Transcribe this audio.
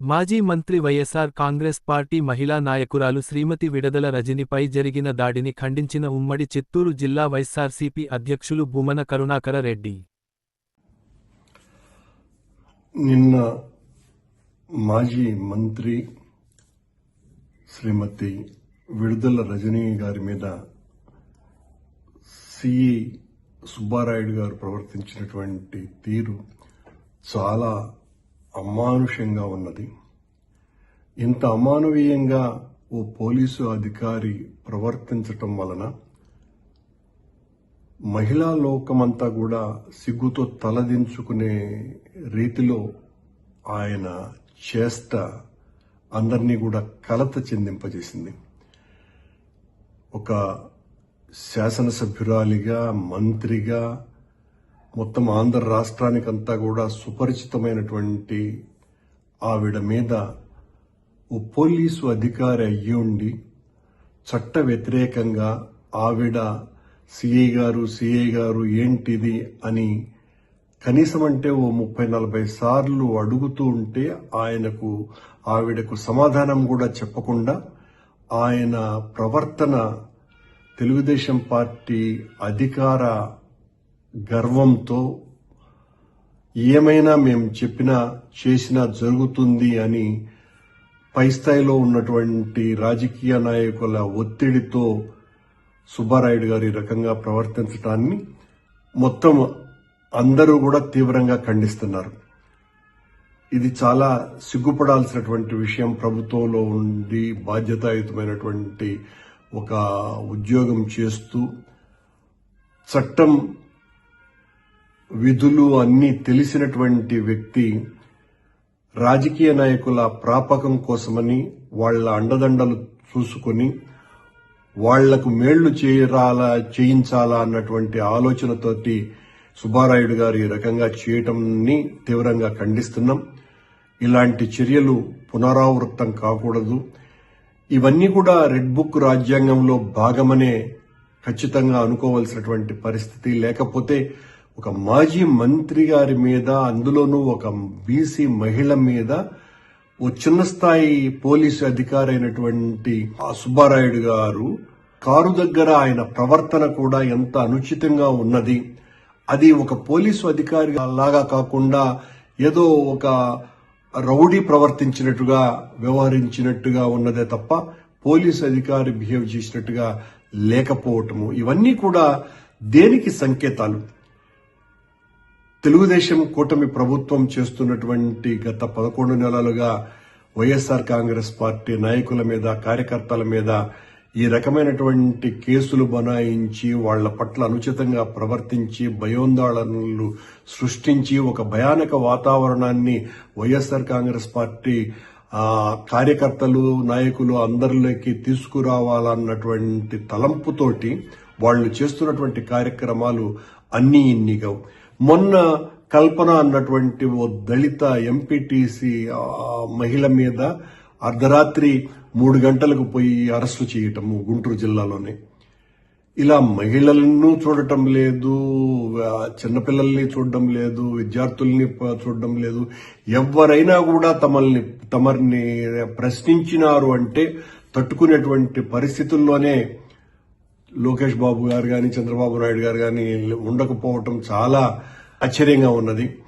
మాజీ మంత్రి వైఎస్ఆర్ కాంగ్రెస్ పార్టీ మహిళా నాయకురాలు శ్రీమతి విడదల రజనిపై జరిగిన దాడిని ఖండించిన ఉమ్మడి చిత్తూరు జిల్లా వైఎస్సార్సీపీ అధ్యక్షులు భూమన కరుణాకర రెడ్డి. నిన్న మాజీ మంత్రి శ్రీమతి విడుదల రజనీ గారి మీద సిఈ సుబ్బారాయుడు గారు ప్రవర్తించినటువంటి తీరు చాలా అమానుషంగా ఉన్నది. ఇంత అమానవీయంగా ఓ పోలీసు అధికారి ప్రవర్తించటం వలన మహిళా లోకమంతా కూడా సిగ్గుతో తలదించుకునే రీతిలో ఆయన చేష్ట అందరినీ కూడా కలత చెందింపజేసింది. ఒక శాసనసభ్యురాలిగా మంత్రిగా మొత్తం ఆంధ్ర రాష్ట్రానికంతా కూడా సుపరిచితమైనటువంటి ఆవిడ మీద ఓ పోలీసు అధికారి అయ్యి ఉండి చట్ట వ్యతిరేకంగా ఆవిడ సిఐ గారు సిఐ గారు ఏంటిది అని కనీసం అంటే ఓ ముప్పై నలభై సార్లు అడుగుతూ ఉంటే ఆయనకు ఆవిడకు సమాధానం కూడా చెప్పకుండా ఆయన ప్రవర్తన తెలుగుదేశం పార్టీ అధికార గర్వంతో ఏమైనా మేము చెప్పినా చేసినా జరుగుతుంది అని పై స్థాయిలో ఉన్నటువంటి రాజకీయ నాయకుల ఒత్తిడితో సుబ్బారాయుడు గారు ఈ రకంగా ప్రవర్తించడాన్ని మొత్తం అందరూ కూడా తీవ్రంగా ఖండిస్తున్నారు. ఇది చాలా సిగ్గుపడాల్సినటువంటి విషయం. ప్రభుత్వంలో ఉండి బాధ్యతాయుతమైనటువంటి ఒక ఉద్యోగం చేస్తూ చట్టం విధులు అన్నీ తెలిసినటువంటి వ్యక్తి రాజకీయ నాయకుల ప్రాపకం కోసమని వాళ్ళ అండదండలు చూసుకొని వాళ్ళకు మేళ్ళు చేరాలా చేయించాలా అన్నటువంటి ఆలోచనతోటి సుబ్బారాయుడు గారు ఈ రకంగా చేయటంని తీవ్రంగా ఖండిస్తున్నాం. ఇలాంటి చర్యలు పునరావృత్తం కాకూడదు. ఇవన్నీ కూడా రెడ్ బుక్ రాజ్యాంగంలో భాగమనే ఖచ్చితంగా అనుకోవాల్సినటువంటి పరిస్థితి లేకపోతే ఒక మాజీ మంత్రి గారి మీద అందులోనూ ఒక బీసీ మహిళ మీద ఓ చిన్న స్థాయి పోలీసు అధికారి అయినటువంటి ఆ సుబ్బారాయుడు గారు కారు దగ్గర ఆయన ప్రవర్తన కూడా ఎంత అనుచితంగా ఉన్నది. అది ఒక పోలీసు అధికారి లాగా కాకుండా ఏదో ఒక రౌడీ ప్రవర్తించినట్టుగా వ్యవహరించినట్టుగా ఉన్నదే తప్ప పోలీసు అధికారి బిహేవ్ చేసినట్టుగా లేకపోవటము. ఇవన్నీ కూడా దేనికి సంకేతాలు? తెలుగుదేశం కూటమి ప్రభుత్వం చేస్తున్నటువంటి గత పదకొండు నెలలుగా వైఎస్ఆర్ కాంగ్రెస్ పార్టీ నాయకుల మీద కార్యకర్తల మీద ఈ రకమైనటువంటి కేసులు బనాయించి వాళ్ళ పట్ల అనుచితంగా ప్రవర్తించి భయోందోళనలు సృష్టించి ఒక భయానక వాతావరణాన్ని వైఎస్ఆర్ కాంగ్రెస్ పార్టీ కార్యకర్తలు నాయకులు అందరిలోకి తీసుకురావాలన్నటువంటి తలంపుతోటి వాళ్ళు చేస్తున్నటువంటి కార్యక్రమాలు అన్నీ ఇన్నిగా మొన్న కల్పన అన్నటువంటి ఓ దళిత ఎంపీటీసీ మహిళ మీద అర్ధరాత్రి మూడు గంటలకు పోయి అరెస్టు చేయటము గుంటూరు జిల్లాలోనే. ఇలా మహిళలను చూడటం లేదు చిన్నపిల్లల్ని చూడడం లేదు విద్యార్థుల్ని చూడడం లేదు. ఎవరైనా కూడా తమల్ని తమరిని ప్రశ్నించినారు అంటే తట్టుకునేటువంటి పరిస్థితుల్లోనే లోకేష్ బాబు గారు కానీ చంద్రబాబు నాయుడు గారు కానీ ఉండకపోవటం చాలా ఆశ్చర్యంగా ఉన్నది.